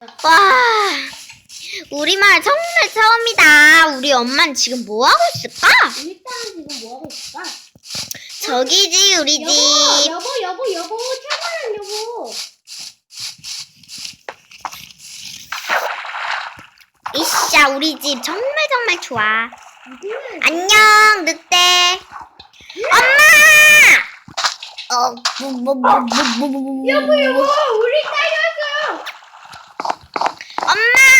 와, 우리말 정말 처음이다. 우리 엄마는 지금 뭐 하고 있을까? 일단은 지금 뭐 하고 있을까? 저기지, 우리 여보, 집. 여보, 여보, 여보, 차가운 여보. 이씨야, 우리 집 정말 정말 좋아. 안녕, 늑대. 엄마! 어, 뭐, 뭐, 뭐, 뭐, 뭐, 뭐, 뭐, 여보, 뭐. 여보, 우리 딸이 왔어요. 엄마,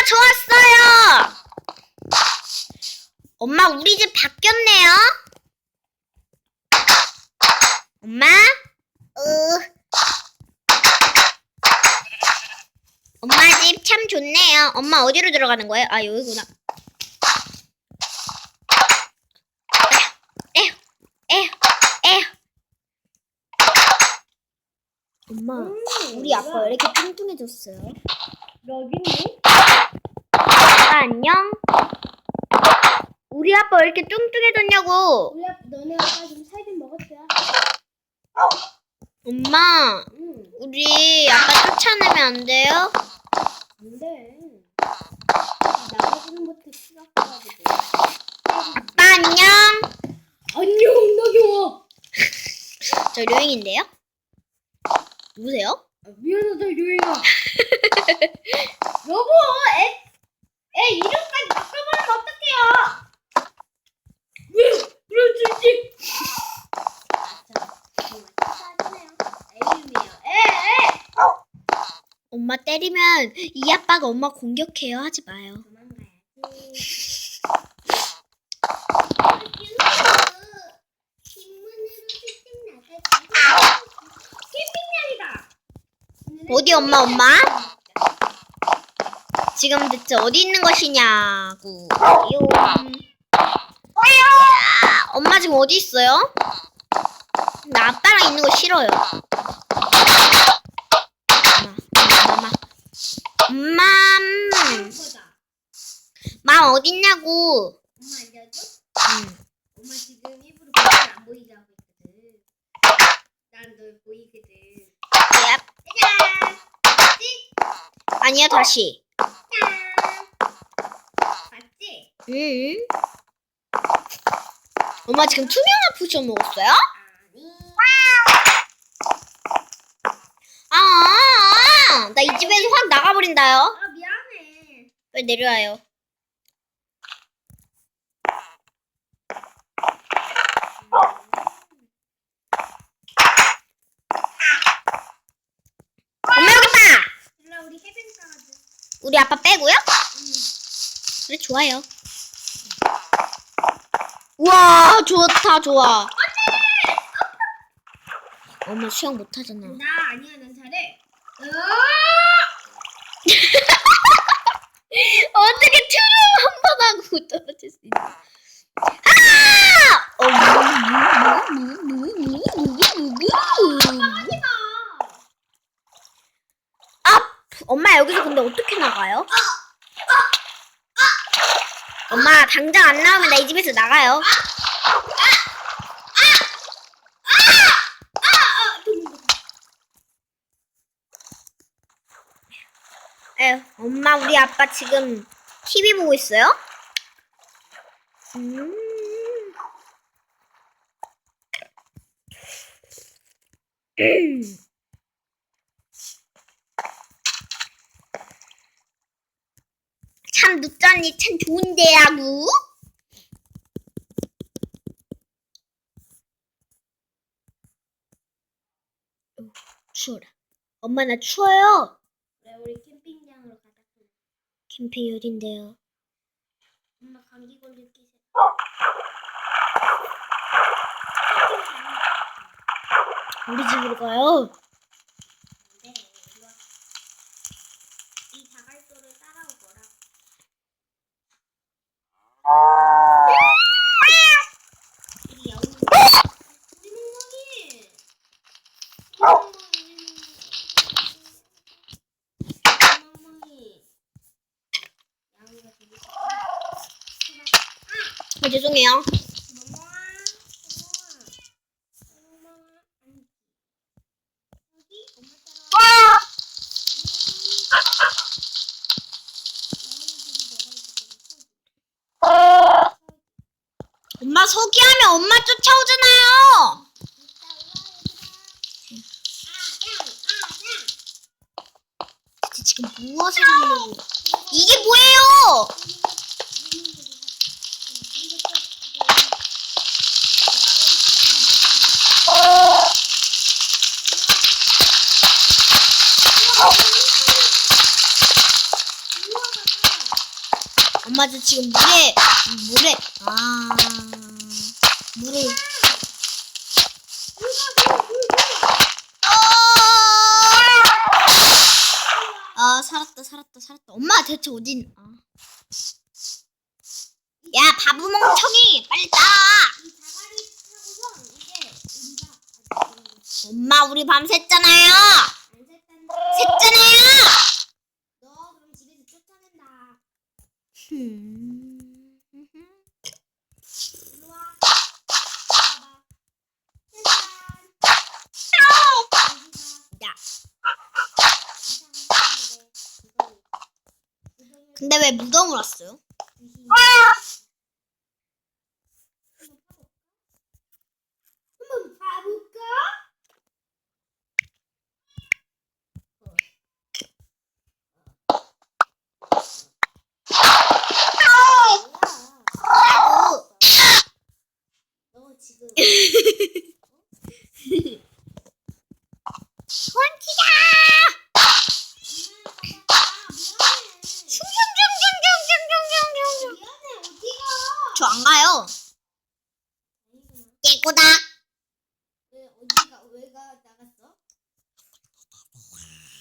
좋았어요. 엄마, 우리 집 바뀌었네요. 엄마? 으. 엄마 집 참 좋네요. 엄마 어디로 들어가는 거예요? 아, 여기구나. 에휴, 에휴, 에휴. 엄마, 우리 아빠 왜 이렇게 뚱뚱해졌어요? 여기니? 안녕? 우리 아빠 왜 이렇게 뚱뚱해졌냐고? 우리 아빠, 너네 아빠 좀 살좀 먹었어요? 엄마, 응, 우리 아빠 쫓아내면 안 돼요? 안 돼. 나가지는 못해 싫어가지고. 아빠 안녕? 안녕, 나경아. 저 류잉인데요? 누구세요? 아, 미안하다, 유행아. 여보, 애, 애 이름까지 바꿔버리면 어떡해요? 왜, 애. 엄마 때리면 이 아빠가 엄마 공격해요. 하지 마요. 캠핑장이다. 어디 엄마 엄마? 지금 대체 어디 있는 것이냐고. 용. 야, 엄마 지금 어디 있어요? 나 아빠랑 있는 거 싫어요. 엄마, 엄마, 엄마. 맘 어디 있냐고. 엄마 알려줘? 음. 엄마 지금 일부러 보이지 안 보이게 하고 있거든. 난널 보이거든. 봤지? 아니야 다시. 음. 엄마 지금 투명한 포션 먹었어요? 아니. 아, 아, 아. 나 이 집에서 확 나가버린다요. 아 미안해. 빨리 내려와요. 엄마 여기 있다. 일로 우리 해변가 가자. 우리 아빠 빼고요? 응. 그래 좋아요. 우와 좋다 좋아. 엄마 수영 못하잖아. 나 아니야 난 잘해. 어! 어떻게 트름 한 번 하고 떨어질 수 있어? 아! 어, 무, 무, 무, 무, 무, 무, 무, 무. 하지 마. 아! 엄마 여기서 근데 어떻게 나가요? 엄마 당장 안 나오면 나 이 집에서 나가요. 에휴, 엄마 우리 아빠 지금 TV 보고 있어요? 음. 참 눕자니 참 좋은데라고. 어, 추워라. 엄마 나 추워요. 그래 우리 캠핑장으로 가자. 캠핑 어딘데요? 엄마 감기 걸릴 기세. 우리 집으로 가요. 아, 죄송해요. 엄마 소개하면 엄마 쫓아오잖아요. 지금 무엇을 하는 이게 뭐예요? 엄마 저 지금 물에 물에 아 물을. 아 살았다 살았다 살았다. 엄마 대체 어딘? 아. 야 바보 멍청이 빨리 따 엄마 우리 밤샜잖아요 샜잖아요 너 그럼 집에서 쫓아낸다. 음. 일로 와. 봐봐. 짜잔. 야 이상한 사람이래. 근데 왜 무덤을 왔어요? 귀신이. 안 가요.